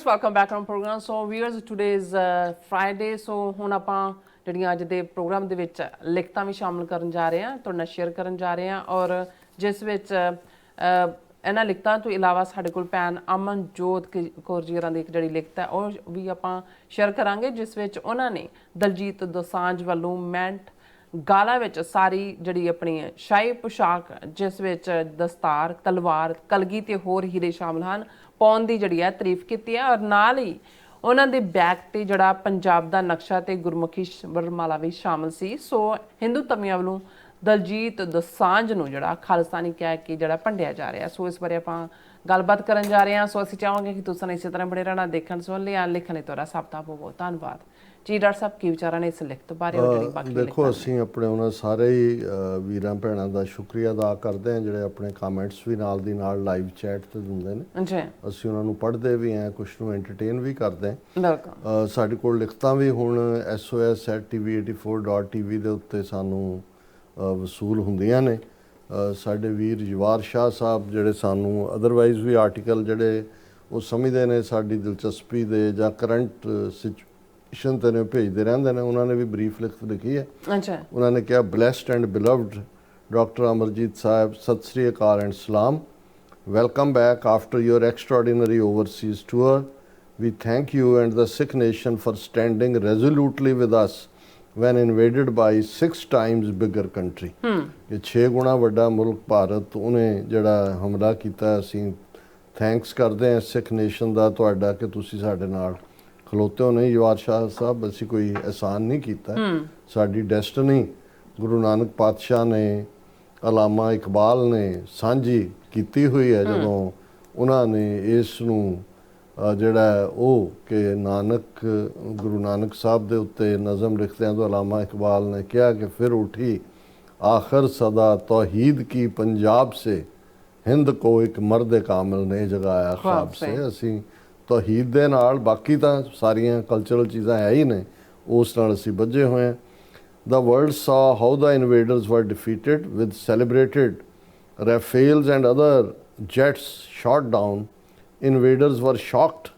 viewers welcome back on program so viewers today is Friday so ਹੁਣ ਆਪਾਂ ਜਿਹੜੀਆਂ ਅੱਜ ਦੇ ਪ੍ਰੋਗਰਾਮ ਦੇ ਵਿੱਚ ਲਿਖਤਾਂ ਵੀ ਸ਼ਾਮਲ ਕਰਨ ਜਾ ਰਹੇ ਹਾਂ ਤੁਹਾਡੇ ਨਾਲ ਸ਼ੇਅਰ ਕਰਨ ਜਾ ਰਹੇ ਹਾਂ ਔਰ ਜਿਸ ਵਿੱਚ ਇਹਨਾਂ ਲਿਖਤਾਂ ਤੋਂ ਇਲਾਵਾ ਸਾਡੇ ਕੋਲ ਪੈਨ ਅਮਨਜੋਤ ਕ- ਕੌਰ ਜੀ ਹੋਰਾਂ ਦੀ ਇੱਕ ਜਿਹੜੀ ਲਿਖਤ ਹੈ ਉਹ ਵੀ ਆਪਾਂ ਸ਼ੇਅਰ ਕਰਾਂਗੇ ਜਿਸ ਵਿੱਚ ਉਹਨਾਂ ਨੇ ਦਲਜੀਤ ਦੋਸਾਂਝ ਵੱਲੋਂ ਮੈਂਟ ਗਾਲਾ ਵਿੱਚ ਸਾਰੀ ਜਿਹੜੀ ਆਪਣੀ ਸ਼ਾਹੀ ਪੋਸ਼ਾਕ ਜਿਸ ਵਿੱਚ ਦਸਤਾਰ ਤਲਵਾਰ ਕਲਗੀ ਤੇ ਹੋਰ ਹੀਰੇ ਸ਼ਾਮਲ ਹਨ ਪਾਉਣ ਦੀ ਜਿਹੜੀ ਹੈ ਤਾਰੀਫ ਕੀਤੀ ਹੈ ਔਰ ਨਾਲ ਹੀ ਉਹਨਾਂ ਦੇ ਬੈਕ ਤੇ ਜਿਹੜਾ ਪੰਜਾਬ ਦਾ ਨਕਸ਼ਾ ਤੇ ਗੁਰਮੁਖੀ ਵਰਮਾਲਾ ਵੀ ਸ਼ਾਮਲ ਸੀ ਸੋ ਹਿੰਦੂ ਤਮੀਆਂ ਵੱਲੋਂ ਦਲਜੀਤ ਦਸਾਂਝ ਨੂੰ ਜਿਹੜਾ ਖਾਲਸਾਨੀ ਕਹਿ ਕੇ ਜਿਹੜਾ ਭੰਡਿਆ ਜਾ ਰਿਹਾ ਸੋ ਇਸ ਬਾਰੇ ਆਪਾਂ ਗੱਲਬਾਤ ਕਰਨ ਜਾ ਰਹੇ ਹਾਂ ਸੋ ਅਸੀਂ ਚਾਹਾਂਗੇ ਕਿ ਤੁਸੀਂ ਇਸੇ ਤਰ੍ਹਾਂ ਬਣੇ ਰਹਿਣਾ ਦੇਖਣ ਸੁਣ ਲਿਆ ਆ ਲਿਖਣ ਤੁਹਾਡਾ ਸਭ ਦਾ ਬਹੁਤ ਬਹੁਤ ਧੰਨਵਾਦ ਜੀ ਸਾਹਿਬ ਕੀ ਵਿਚਾਰਾਂ ਨੇ ਇਸ ਲਿਖਤ ਬਾਰੇ ਉਹ ਜਿਹੜੀ ਬਾਕੀ ਦੇਖੋ ਅਸੀਂ ਆਪਣੇ ਉਹਨਾਂ ਸਾਰੇ ਹੀ ਵੀਰਾਂ ਭੈਣਾਂ ਦਾ ਸ਼ੁਕਰੀਆ ਅਦਾ ਕਰਦੇ ਹਾਂ ਜਿਹੜੇ ਆਪਣੇ ਕਮੈਂਟਸ ਵੀ ਨਾਲ ਦੀ ਨਾਲ ਲਾਈਵ ਚੈਟ ਤੇ ਦਿੰਦੇ ਨੇ ਜੀ ਅਸੀਂ ਉਹਨਾਂ ਨੂੰ ਪੜ੍ਹਦੇ ਵੀ ਆਂ ਕੁਝ ਨੂੰ ਐਂਟਰਟੇਨ ਵੀ ਕਰਦੇ ਆਂ ਬਿਲਕੁਲ ਸਾਡੇ ਕੋਲ ਲਿਖਤਾਂ ਵੀ ਹੁਣ sos@tv84.tv ਦੇ ਉੱਤੇ ਸਾਨੂੰ ਵਸੂਲ ਹੁੰਦੀਆਂ ਨੇ ਸਾਡੇ ਵੀਰ ਜਵਾਰ ਸ਼ਾਹ ਸਾਹਿਬ ਜਿਹੜੇ ਸਾਨੂੰ ਅਦਰਵਾਈਜ਼ ਵੀ ਆਰਟੀਕਲ ਜਿਹੜੇ ਉਹ ਸਮਝਦੇ ਨੇ ਸਾਡੀ ਦਿਲਚਸਪੀ ਦੇ ਜਾਂ ਕਰੰਟ ਕਿਸ਼ਨ ਤਨੇ ਭੇਜਦੇ ਰਹਿੰਦੇ ਨੇ ਉਹਨਾਂ ਨੇ ਵੀ ਬਰੀਫ ਲਿਖਤ ਲਿਖੀ ਹੈ ਅੱਛਾ ਉਹਨਾਂ ਨੇ ਕਿਹਾ blessed and beloved doctor Amarjit Sahib Sat Sri Akal and ਸਲਾਮ welcome back after your extraordinary overseas tour we thank you and the Sikh nation for standing resolutely with us when invaded by 6 times bigger country ਇਹ 6 ਗੁਣਾ ਵੱਡਾ ਮੁਲਕ ਭਾਰਤ ਉਹਨੇ ਜਿਹੜਾ ਹਮਲਾ ਕੀਤਾ ਅਸੀਂ ਥੈਂਕਸ ਕਰਦੇ ਹਾਂ ਸਿੱਖ ਨੇਸ਼ਨ ਦਾ ਤੁਹਾਡਾ ਕਿ ਤੁਸੀਂ ਸਾਡੇ ਨਾਲ ਖਲੋਤੇ ਹੋ ਨਹੀਂ ਜਵਾਰ ਸ਼ਾਹ ਸਾਹਿਬ ਅਸੀਂ ਕੋਈ ਐਸਾਨ ਨਹੀਂ ਕੀਤਾ ਸਾਡੀ ਡੈਸਟਨੀ ਗੁਰੂ ਨਾਨਕ ਪਾਤਸ਼ਾਹ ਨੇ ਅਲਾਮਾ ਇਕਬਾਲ ਨੇ ਸਾਂਝੀ ਕੀਤੀ ਹੋਈ ਹੈ ਜਦੋਂ ਉਹਨਾਂ ਨੇ ਇਸ ਨੂੰ ਜਿਹੜਾ ਉਹ ਕਿ ਨਾਨਕ ਗੁਰੂ ਨਾਨਕ ਸਾਹਿਬ ਦੇ ਉੱਤੇ ਨਜ਼ਮ ਲਿਖਦੇ ਆਂ ਤੋਂ ਅਲਾਮਾ ਇਕਬਾਲ ਨੇ ਕਿਹਾ ਕਿ ਫਿਰ ਉਠੀ ਆਖਰ ਸਦਾ ਤੌਹੀਦ ਕੀ ਪੰਜਾਬ ਸੇ ਹਿੰਦ ਕੋ ਇੱਕ ਮਰਦ ਕਾਮਲ ਨੇ ਜਗਾਇਆ ਖਾਬ ਸੇ ਅਸੀਂ तहीद तो के नाल बाकी तो सारिया कल्चरल चीज़ा है ही ने उस असी बजे हुए हैं the world saw how the invaders were defeated with celebrated Rafales and other jets shot down invaders were shocked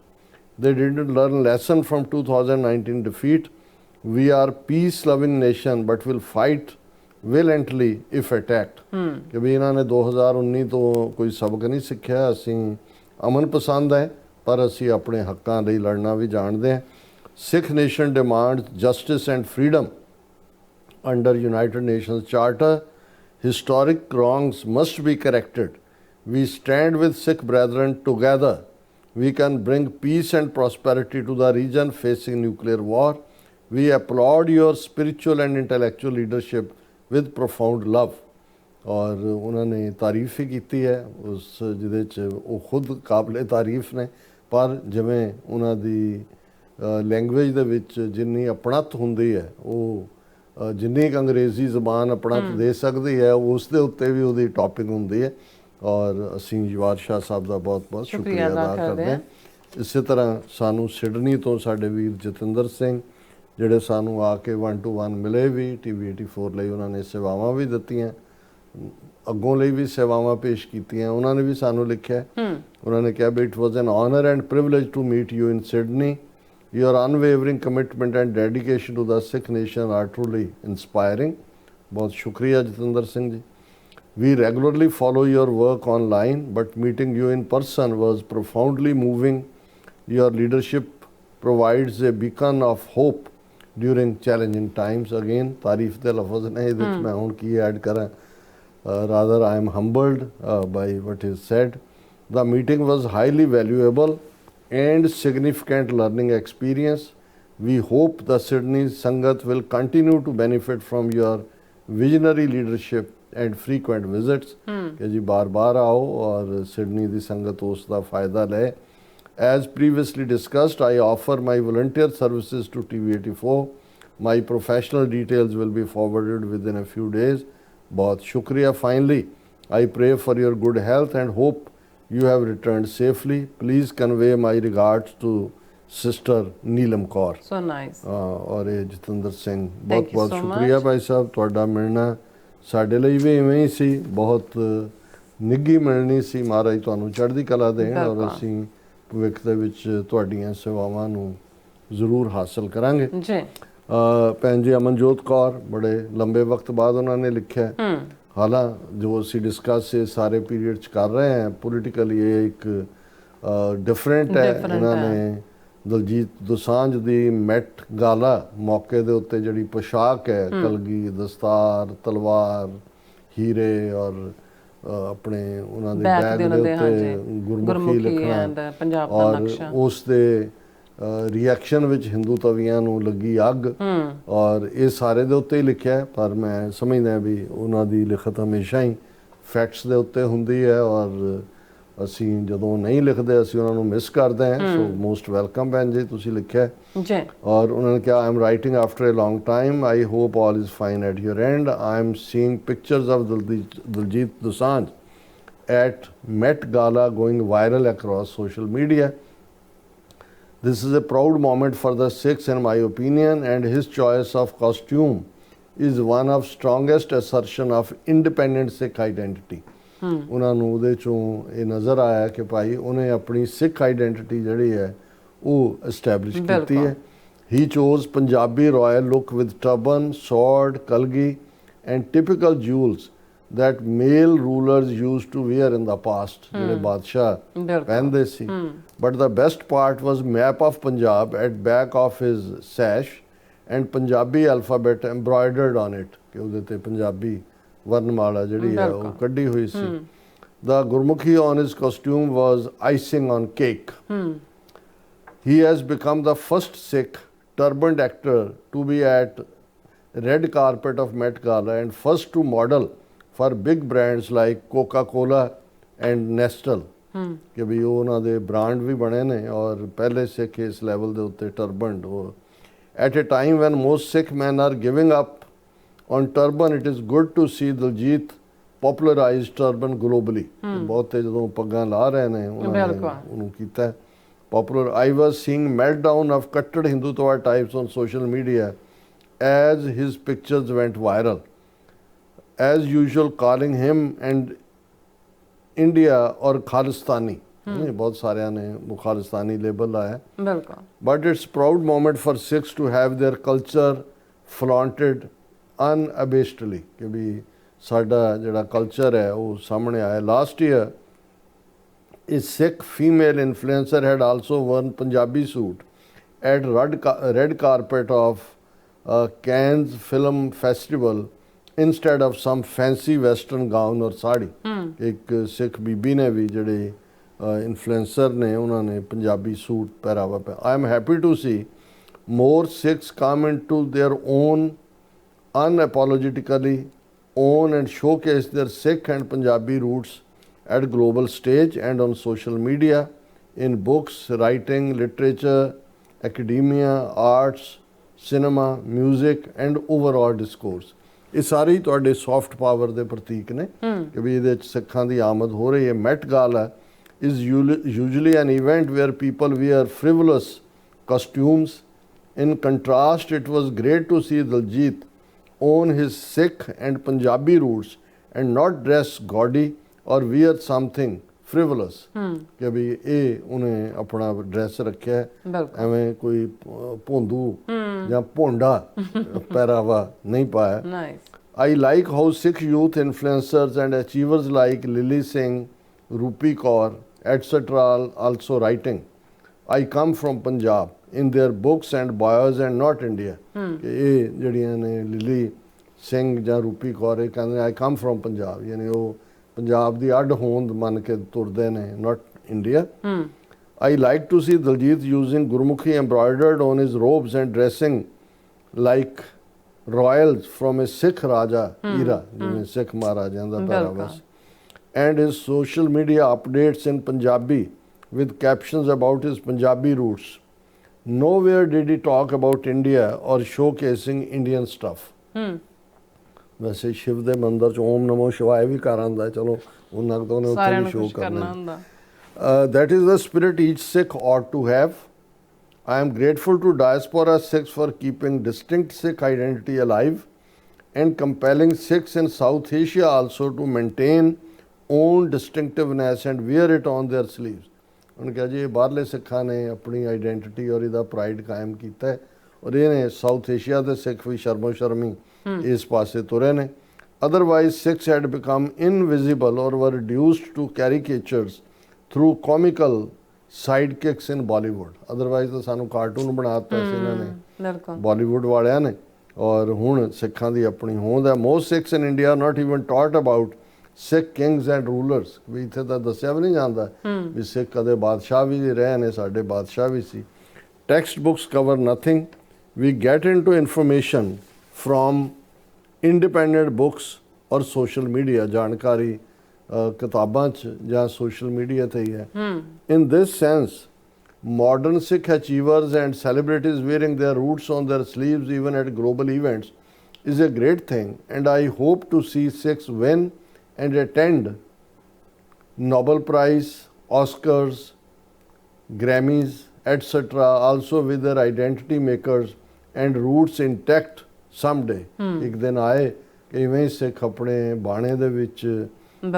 they did learn lesson from two thousand nineteen defeat we are peace loving nation but will fight valiantly if attacked क्योंकि इन्होंने दो हज़ार उन्नीस तो कोई सबक नहीं सीखा असी अमन पसंद है ਪਰ ਅਸੀਂ ਆਪਣੇ ਹੱਕਾਂ ਲਈ ਲੜਨਾ ਵੀ ਜਾਣਦੇ ਹਾਂ Sikh nation demand justice and freedom under United Nations charter historic wrongs must be corrected we stand with Sikh brethren together we can bring peace and prosperity to the region facing nuclear war we applaud your spiritual and intellectual leadership with profound love ਔਰ ਉਹਨਾਂ ਨੇ ਤਾਰੀਫ ਕੀਤੀ ਹੈ ਉਸ ਜਿਹਦੇ ਚ ਉਹ ਖੁਦ ਕਾਬਲੇ ਤਾਰੀਫ ਨੇ ਪਰ ਜਿਵੇਂ ਉਹਨਾਂ ਦੀ ਲੈਂਗੁਏਜ ਦੇ ਵਿੱਚ ਜਿੰਨੀ ਆਪਣਤ ਹੁੰਦੀ ਹੈ ਉਹ ਜਿੰਨੀ ਕ ਅੰਗਰੇਜ਼ੀ ਜ਼ਬਾਨ ਆਪਣਤ ਦੇ ਸਕਦੀ ਹੈ ਉਸ ਦੇ ਉੱਤੇ ਵੀ ਉਹਦੀ ਟੌਪਿਕ ਹੁੰਦੀ ਹੈ ਔਰ ਅਸੀਂ ਜਵਾਰ ਸ਼ਾਹ ਸਾਹਿਬ ਦਾ ਬਹੁਤ ਬਹੁਤ ਸ਼ੁਕਰੀਆ ਅਦਾ ਕਰਦੇ ਹਾਂ ਇਸੇ ਤਰ੍ਹਾਂ ਸਾਨੂੰ ਸਿਡਨੀ ਤੋਂ ਸਾਡੇ ਵੀਰ ਜਤਿੰਦਰ ਸਿੰਘ ਜਿਹੜੇ ਸਾਨੂੰ ਆ ਕੇ 1 ਟੂ 1 ਮਿਲੇ ਵੀ ਟੀਵੀ 84 ਲਈ ਉਹਨਾਂ ਨੇ ਸੇਵਾਵਾਂ ਵੀ ਦਿੱਤੀਆਂ ਅੱਗੋਂ ਲਈ ਵੀ ਸੇਵਾਵਾਂ ਪੇਸ਼ ਕੀਤੀਆਂ ਉਹਨਾਂ ਨੇ ਵੀ ਸਾਨੂੰ ਲਿਖਿਆ ਉਹਨਾਂ ਨੇ ਕਿਹਾ ਵੀ it was an honour and privilege to meet you in Sydney your unwavering commitment and dedication to the Sikh nation are truly inspiring. बहुत शुक्रिया Jitendra Singh ji we regularly follow your work online but meeting you in person was profoundly moving your leadership provides a beacon of hope during challenging times again तारीफ के लफज ने ये मैं हूँ की add करा Uh, rather i am humbled uh, by what is said the meeting was highly valuable and significant learning experience we hope the sydney sangat will continue to benefit from your visionary leadership and frequent visits hmm. ke ji bar bar aao aur sydney di sangat us da fayda as previously discussed i offer my volunteer services to tv84 my professional details will be forwarded within a few days ਬਹੁਤ ਸ਼ੁਕਰੀਆ finally I pray for your good health and hope you have returned safely please convey my regards to sister Neelam Kaur so nice ਔਰ ਇਹ ਜਤਿੰਦਰ ਸਿੰਘ ਬਹੁਤ ਬਹੁਤ ਸ਼ੁਕਰੀਆ ਭਾਈ ਸਾਹਿਬ ਤੁਹਾਡਾ ਮਿਲਣਾ ਸਾਡੇ ਲਈ ਵੀ ਇਵੇਂ ਹੀ ਸੀ ਬਹੁਤ ਨਿੱਗੀ ਮਿਲਣੀ ਸੀ ਮਹਾਰਾਜ ਤੁਹਾਨੂੰ ਚੜ੍ਹਦੀ ਕਲਾ ਦੇਣ ਔਰ ਅਸੀਂ ਭਵਿੱਖ ਦੇ ਵਿੱਚ ਤੁਹਾਡੀਆਂ ਸੇਵਾਵਾਂ ਨੂੰ ਜ਼ਰੂਰ ਹਾਸਲ ਕਰਾਂਗੇ ਜੀ ਭੈਣ ਜੀ ਅਮਨਜੋਤ ਕੌਰ ਬੜੇ ਲੰਬੇ ਵਕਤ ਬਾਅਦ ਉਹਨਾਂ ਨੇ ਲਿਖਿਆ ਹਾਲਾਂ ਜੋ ਅਸੀਂ ਡਿਸਕਸ ਇਹ ਸਾਰੇ ਪੀਰੀਅਡ ਚ ਕਰ ਰਹੇ ਹਾਂ ਪੋਲੀਟੀਕਲੀ ਇਹ ਇੱਕ ਡਿਫਰੈਂਟ ਹੈ ਉਹਨਾਂ ਨੇ ਦਲਜੀਤ ਦੁਸਾਂਝ ਦੀ ਮੈਟ ਗਾਲਾ ਮੌਕੇ ਦੇ ਉੱਤੇ ਜਿਹੜੀ ਪੋਸ਼ਾਕ ਹੈ ਕਲਗੀ ਦਸਤਾਰ ਤਲਵਾਰ ਹੀਰੇ ਔਰ ਆਪਣੇ ਉਹਨਾਂ ਦੇ ਬੈਗ ਦੇ ਉੱਤੇ ਗੁਰਮੁਖੀ ਲਿਖਣਾ ਪੰਜਾਬ ਦਾ ਨਕਸ਼ਾ ਉਸ ਦੇ ਰਿਐਕਸ਼ਨ ਵਿੱਚ ਹਿੰਦੂ ਤਵੀਆਂ ਨੂੰ ਲੱਗੀ ਅੱਗ ਔਰ ਇਹ ਸਾਰੇ ਦੇ ਉੱਤੇ ਹੀ ਲਿਖਿਆ ਪਰ ਮੈਂ ਸਮਝਦਾ ਵੀ ਉਹਨਾਂ ਦੀ ਲਿਖਤ ਹਮੇਸ਼ਾ ਹੀ ਫੈਕਟਸ ਦੇ ਉੱਤੇ ਹੁੰਦੀ ਹੈ ਔਰ ਅਸੀਂ ਜਦੋਂ ਨਹੀਂ ਲਿਖਦੇ ਅਸੀਂ ਉਹਨਾਂ ਨੂੰ ਮਿਸ ਕਰਦੇ ਹਾਂ ਸੋ ਮੋਸਟ ਵੈਲਕਮ ਬੈਨ ਜੀ ਤੁਸੀਂ ਲਿਖਿਆ ਜੀ ਔਰ ਉਹਨਾਂ ਨੇ ਕਿਹਾ I'm writing after a long time I hope all is fine at your end I'm seeing pictures of Diljit Dosanjh at Met Gala going viral across social media This is a proud moment for the Sikhs in my opinion and his choice of costume is one of strongest assertion of independent Sikh identity. ਉਹਨਾਂ ਨੂੰ ਉਹਦੇ ਚੋਂ ਇਹ ਨਜ਼ਰ ਆਇਆ ਕਿ ਭਾਈ ਉਹਨੇ ਆਪਣੀ ਸਿੱਖ ਆਈਡੈਂਟੀਟੀ ਜਿਹੜੀ ਹੈ ਉਹ ਐਸਟੈਬਲਿਸ਼ ਕੀਤੀ ਹੈ he chose Punjabi royal look with turban sword kalgi and typical jewels that male rulers used to wear in the past, mm. the Badshah and the mm. But the best part was map of Punjab at back of his sash and Punjabi alphabet embroidered on it. Punjabi The Gurmukhi on his costume was icing on cake. He has become the first Sikh turbaned actor to be at red carpet of Met Gala and first to model. For big brands like Coca Cola and Nestle ਕਿ ਵੀ ਉਹਨਾਂ ਦੇ brand ਵੀ ਬਣੇ ਨੇ ਔਰ ਪਹਿਲੇ ਸਿੱਖ ਇਸ level ਦੇ ਉੱਤੇ ਟਰਬਨਡ ਹੋ at a time when most Sikh men are giving up on turban it is good to see Diljit popularise turban globally ਬਹੁਤ ਤੇ ਜਦੋਂ ਪੱਗਾਂ ਲਾ ਰਹੇ ਨੇ ਉਹਨਾਂ ਨੇ ਉਹਨੂੰ ਕੀਤਾ popular I was seeing meltdown of ਕੱਟੜ Hindutva types on social media as his pictures went viral as usual calling him anti India और खालिस्तानी नहीं बहुत सारे ने वो खालिस्तानी लेबल लाया but it's proud moment for Sikhs to have their culture flaunted unabashedly कि भी साडा जोड़ा कल्चर है वो सामने आया last year this Sikh female influencer had also worn Punjabi suit at red red carpet of Cannes film festival instead of some fancy western gown ਔਰ ਸਾੜੀ ਇੱਕ ਸਿੱਖ ਬੀਬੀ ਨੇ ਵੀ ਜਿਹੜੇ ਇਨਫਲੂਐਂਸਰ ਨੇ ਉਹਨਾਂ ਨੇ ਪੰਜਾਬੀ ਸੂਟ ਪਹਿਰਾਵਾ ਪਿਆ I am happy to see more Sikhs come into their own unapologetically own and showcase their Sikh and Punjabi roots at global stage and on social media in books writing literature academia arts cinema 뮤직 and overall discourse ਇਹ ਸਾਰੇ ਹੀ ਤੁਹਾਡੇ soft power ਦੇ ਪ੍ਰਤੀਕ ਨੇ ਕਿ ਵੀ ਇਹਦੇ ਵਿੱਚ ਸਿੱਖਾਂ ਦੀ ਆਮਦ ਹੋ ਰਹੀ ਹੈ Met Gala is usually an event where people wear frivolous costumes in contrast it was great to see Diljit own his Sikh and Punjabi roots and not dress gaudy or wear something ਫ੍ਰਿਵਲਸ ਕਿ ਵੀ ਇਹ ਉਹਨੇ ਆਪਣਾ ਡਰੈਸ ਰੱਖਿਆ ਐਵੇਂ ਕੋਈ ਭੋਂਦੂ ਜਾਂ ਭੋਂਡਾ ਪਹਿਰਾਵਾ ਨਹੀਂ ਪਾਇਆ nice I like how Sikh youth influencers and achievers like Lily Singh, Rupi Kaur, etc. are also writing. I come from Punjab in their books and bios and not India. ਇਹ ਜਿਹੜੀਆਂ ਨੇ ਲਿਲੀ ਸਿੰਘ ਜਾਂ ਰੂਪੀ ਕੌਰ ਇਹ ਕਹਿੰਦੇ ਆਈ ਕਮ from Punjab ਯਾਨੀ ਉਹ ਪੰਜਾਬ ਦੀ ਅੱਡ ਹੋਂਦ ਮੰਨ ਕੇ ਤੁਰਦੇ ਨੇ not India hmm I like to see Diljit using Gurmukhi embroidered on his robes and dressing like royals from a Sikh raja era ਜਿਵੇਂ ਸਿੱਖ ਮਹਾਰਾਜਾਂ ਦਾ ਪਹਿਰਾਵਾ ਸੀ and his social media updates in Punjabi with captions about his Punjabi roots nowhere did he talk about India or showcasing Indian stuff ਹਮ ਵੈਸੇ ਸ਼ਿਵ ਦੇ ਮੰਦਰ ਚ ਓਮ ਨਮੋ ਸ਼ਿਵਾਏ ਵੀ ਕਰ ਆਂਦਾ ਚਲੋ ਉਹਨਾਂ ਕੋਲ ਉਹਨੇ ਉੱਥੇ ਵੀ ਸ਼ੋਅ ਕਰਨਾ ਹੁੰਦਾ that is the spirit each Sikh ought to have. I am grateful to diaspora Sikhs for keeping distinct Sikh identity alive and compelling Sikhs in South Asia also to maintain own distinctiveness and wear it on their sleeves. ਉਹਨਾਂ ਕਹਿੰਦੇ ਬਾਹਰਲੇ ਸਿੱਖਾਂ ਨੇ ਆਪਣੀ identity ਔਰ ਇਹਦਾ pride ਕਾਇਮ ਕੀਤਾ ਹੈ ਇਹ ਨੇ ਸਾਊਥ ਏਸ਼ੀਆ ਦੇ ਸਿੱਖ ਵੀ ਸ਼ਰਮੋ ਸ਼ਰਮੀ ਇਸ ਪਾਸੇ ਤੁਰੇ ਨੇ otherwise Sikhs had become invisible or were reduced to caricatures through comical side kicks in Bollywood otherwise ਤਾਂ ਸਾਨੂੰ ਕਾਰਟੂਨ ਬਣਾ ਦਿੱਤਾ ਸੀ ਇਹਨਾਂ ਨੇ ਬਿਲਕੁਲ ਬਾਲੀਵੁੱਡ ਵਾਲਿਆਂ ਨੇ ਔਰ ਹੁਣ ਸਿੱਖਾਂ ਦੀ ਆਪਣੀ ਹੋਂਦ ਹੈ most Sikhs in India not even taught about Sikh kings and rulers ਵੀ ਇਥੇ ਤਾਂ ਦੱਸਿਆ ਵੀ ਨਹੀਂ ਜਾਂਦਾ ਵੀ ਸਿੱਖ ਕਦੇ ਬਾਦਸ਼ਾਹ ਵੀ ਰਹੇ ਨੇ ਸਾਡੇ ਬਾਦਸ਼ਾਹ ਵੀ ਸੀ textbooks cover nothing we get into information from independent books or social media Jankari katabanch ਚ social media media In this sense, modern Sikh achievers and celebrities wearing their roots on their sleeves, even at global events, is a great thing. And I hope to see Sikhs win and attend Nobel Prize, Oscars, Grammys, etc., also with their identity makers and roots intact someday ਇੱਕ ਦਿਨ ਆਏ ਕਿ ਇਵੇਂ ਸਿੱਖ ਆਪਣੇ ਬਾਣੇ ਦੇ ਵਿੱਚ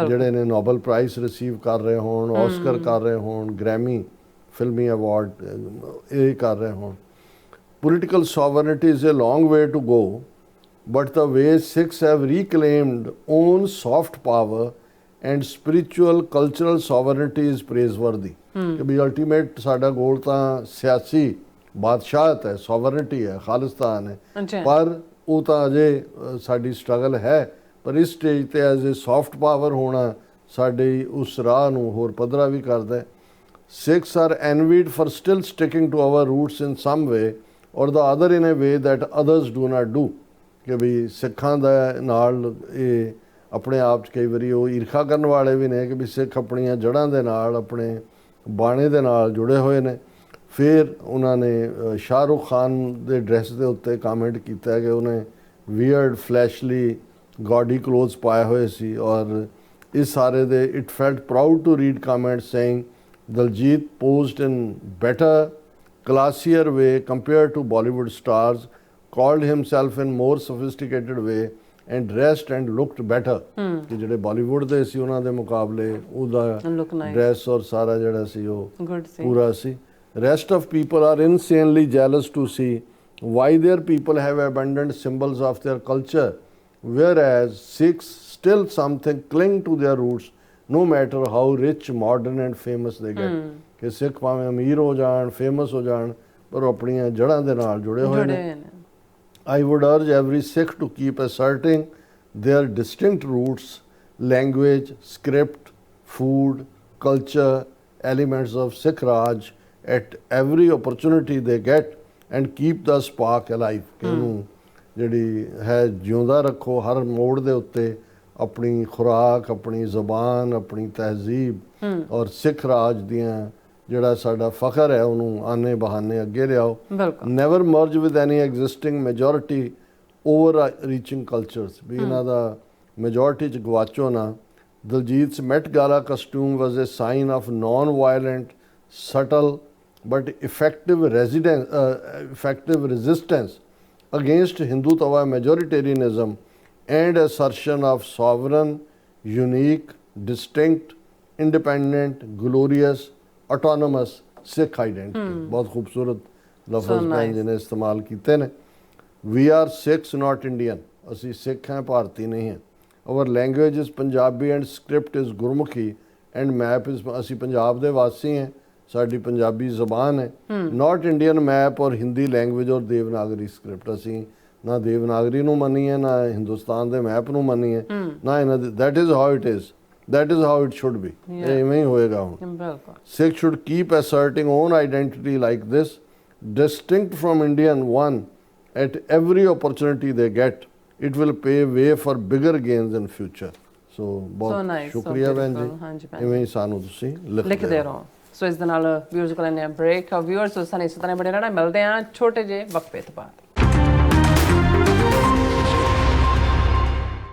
ਜਿਹੜੇ ਨੇ ਨੋਬਲ ਪ੍ਰਾਈਜ਼ ਰਿਸੀਵ ਕਰ ਰਹੇ ਹੋਣ ਆਸਕਰ ਕਰ ਰਹੇ ਹੋਣ ਗ੍ਰੈਮੀ ਫਿਲਮੀ ਅਵਾਰਡ ਇਹ ਕਰ ਰਹੇ ਹੋਣ political sovereignty is a long way to go but the way Sikhs have reclaimed own soft power and spiritual cultural sovereignty is praiseworthy ਕਿ ਵੀ ਅਲਟੀਮੇਟ ਸਾਡਾ ਗੋਲ ਤਾਂ ਸਿਆਸੀ ਬਾਦਸ਼ਾਹਤ ਹੈ ਸੋਵਰਨਿਟੀ ਹੈ ਖਾਲਿਸਤਾਨ ਹੈ ਪਰ ਉਹ ਤਾਂ ਅਜੇ ਸਾਡੀ ਸਟਰਗਲ ਹੈ ਪਰ ਇਸ ਸਟੇਜ ਤੇ ਐਜ਼ ਅ ਸੌਫਟ ਪਾਵਰ ਹੋਣਾ ਸਾਡੇ ਉਸ ਰਾਹ ਨੂੰ ਹੋਰ ਪਧਰਾ ਵੀ ਕਰਦਾ ਹੈ Sikhs are envied for still sticking to our roots in some way or the other in a way that others do not do ਕਿ ਵੀ ਸਿੱਖਾਂ ਦਾ ਨਾਲ ਇਹ ਆਪਣੇ ਆਪ ਚ ਕਈ ਵਾਰੀ ਉਹ ਈਰਖਾ ਕਰਨ ਵਾਲੇ ਵੀ ਨੇ ਕਿ ਵੀ ਸਿੱਖ ਆਪਣੀਆਂ ਜੜਾਂ ਦੇ ਨਾਲ ਆਪਣੇ ਬਾਣੇ ਦੇ ਨਾਲ ਜੁੜੇ ਹੋਏ ਨੇ ਫਿਰ ਉਹਨਾਂ ਨੇ ਸ਼ਾਹਰੁਖ ਖਾਨ ਦੇ ਡਰੈਸ ਦੇ ਉੱਤੇ ਕਮੈਂਟ ਕੀਤਾ ਕਿ ਉਹਨੇ ਵੀਅਰਡ ਫਲੈਸ਼ਲੀ ਗੌਡੀ ਕਲੋਥਸ ਪਾਏ ਹੋਏ ਸੀ ਔਰ ਇਸ ਸਾਰੇ ਦੇ it felt proud to read comment saying Diljit post in better classier way compared to Bollywood stars called himself in more sophisticated way and dressed and looked better ਕਿ ਜਿਹੜੇ ਬਾਲੀਵੁੱਡ ਦੇ ਸੀ ਉਹਨਾਂ ਦੇ ਮੁਕਾਬਲੇ ਉਹਦਾ ਡਰੈਸ ਔਰ ਸਾਰਾ ਜਿਹੜਾ ਸੀ ਉਹ ਪੂਰਾ ਸੀ Rest of people are insanely jealous to see why their people have abandoned symbols of their culture, whereas Sikhs still something cling to their roots, no matter how rich, modern and famous they get. ਕਿ hmm. ਸਿੱਖ ਭਾਵੇਂ ਅਮੀਰ ਹੋ ਜਾਣ famous ਹੋ ਜਾਣ ਪਰ ਆਪਣੀਆਂ ਜੜ੍ਹਾਂ ਦੇ ਨਾਲ would urge every Sikh to keep asserting their distinct roots, language, script, food, culture, elements of Sikh Raj at every opportunity they get and keep the spark alive ਕਿ ਜਿਹੜੀ ਹੈ ਜਿਉਂਦਾ ਰੱਖੋ ਹਰ ਮੋੜ ਦੇ ਉੱਤੇ ਆਪਣੀ ਖੁਰਾਕ ਆਪਣੀ ਜ਼ੁਬਾਨ ਆਪਣੀ ਤਹਿਜ਼ੀਬ ਔਰ ਸਿੱਖ ਰਾਜ ਦੀਆਂ ਜਿਹੜਾ ਸਾਡਾ ਫਖਰ ਹੈ ਉਹਨੂੰ ਆਨੇ ਬਹਾਨੇ ਅੱਗੇ ਲਿਆਓ never merge with any existing majority over reaching cultures ਵੀ ਇਹਨਾਂ ਦਾ ਮੈਜੋਰਿਟੀ ਚ ਗਵਾਚੋ ਨਾ Singh Met Gala costume was a sign of non violent subtle but effective, residence, uh, effective resistance against Hindu Tawa majoritarianism and assertion of sovereign, unique, distinct, independent, glorious, autonomous Sikh identity. ਬਹੁਤ ਖੂਬਸੂਰਤ ਲਫ਼ਜ਼ ਮੈਂ ਜਿਹਨੇ ਇਸਤੇਮਾਲ ਕੀਤੇ ਨੇ we are Sikhs not Indian ਅਸੀਂ ਸਿੱਖ ਹਾਂ ਭਾਰਤੀ ਨਹੀਂ ਹਾਂ our language is Punjabi and script is Gurmukhi and map is ਅਸੀਂ ਪੰਜਾਬ ਦੇ ਵਾਸੀ ਹਾਂ ਸਾਡੀ ਪੰਜਾਬੀ ਜ਼ੁਬਾਨ ਹੈ ਨਾਟ ਇੰਡੀਅਨ ਮੈਪ ਔਰ ਹਿੰਦੀ ਲੈਂਗੁਏਜ ਔਰ ਦੇਵਨਾਗਰੀ ਸਕ੍ਰਿਪਟ ਅਸੀਂ ਨਾ ਦੇਵਨਾਗਰੀ ਨੂੰ ਮੰਨੀ ਹੈ ਨਾ ਹਿੰਦੁਸਤਾਨ ਦੇ ਮੈਪ ਨੂੰ ਮੰਨੀ ਹੈ ਨਾ ਇਹਨਾਂ that is how it is that is how it should be ਐਵੇਂ ਹੀ ਹੋਏਗਾ ਹੁਣ Sikh should keep asserting own identity like this distinct from Indian one at every opportunity they get it will pave way for bigger gains in future so ਬਹੁਤ ਸ਼ੁਕਰੀਆ ban ਜੀ ਐਵੇਂ ਹੀ ਸਾਨੂੰ ਤੁਸੀਂ ਲਿਖਦੇ ਰਹੋ ਸੋ ਇਸ ਦੇ ਨਾਲ ਵਿਊਅਰਸ ਕੋਲ ਨੇ ਬ੍ਰੇਕ ਆ ਵਿਊਅਰਸ ਸੋ ਨੇ ਸਤਨੇ ਬੜੇ ਰਹਿਣਾ ਮਿਲਦੇ ਆ ਛੋਟੇ ਜੇ ਵਕਫੇ ਤੋਂ ਬਾਅਦ